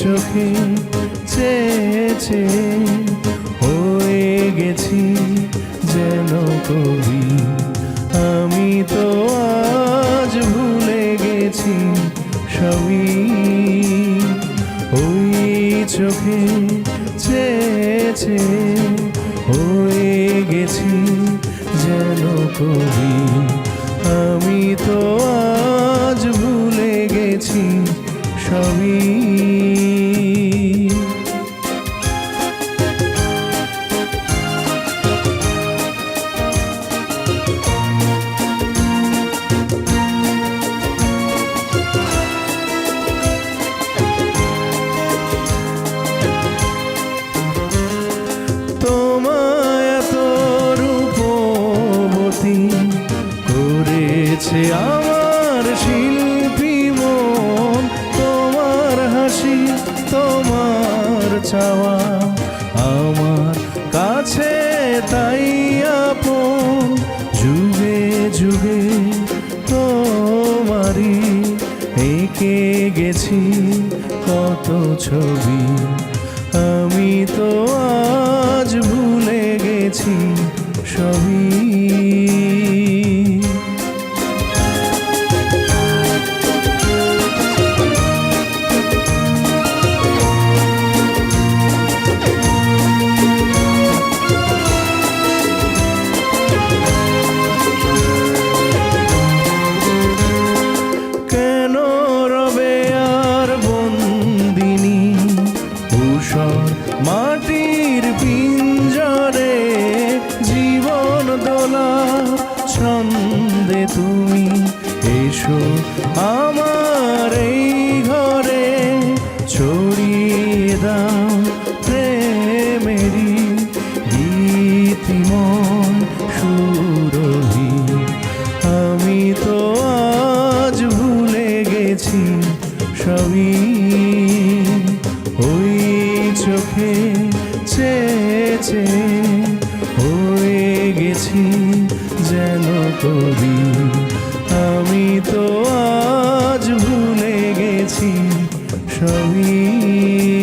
চোখে চেয়েছে, হয়ে গেছি যেন কবি। আমি তো আজ ভুলে গেছি সবই। ওই চোখে চেয়েছে, হয়ে গেছি যেন কবি। তোমার চাওয়া আমার কাছে, তাই আপন। যুগে যুগে তোমারই এঁকে গেছি কত ছবি। আমি তো আজ ভুলে গেছি সবই মাটির পিঞ্জরে জীবন দোলা ছন্দে তুমি এসো আমার এই ঘরে। ছড়িয়ে দাও প্রেমেরই গীতিময় সুরভি। আমি তো আজ ভুলে গেছি সবই। ওই চোখে চেয়ে চেয়ে হয়ে গেছি যেন কবি। আমি তো আজ ভুলে গেছি সবই।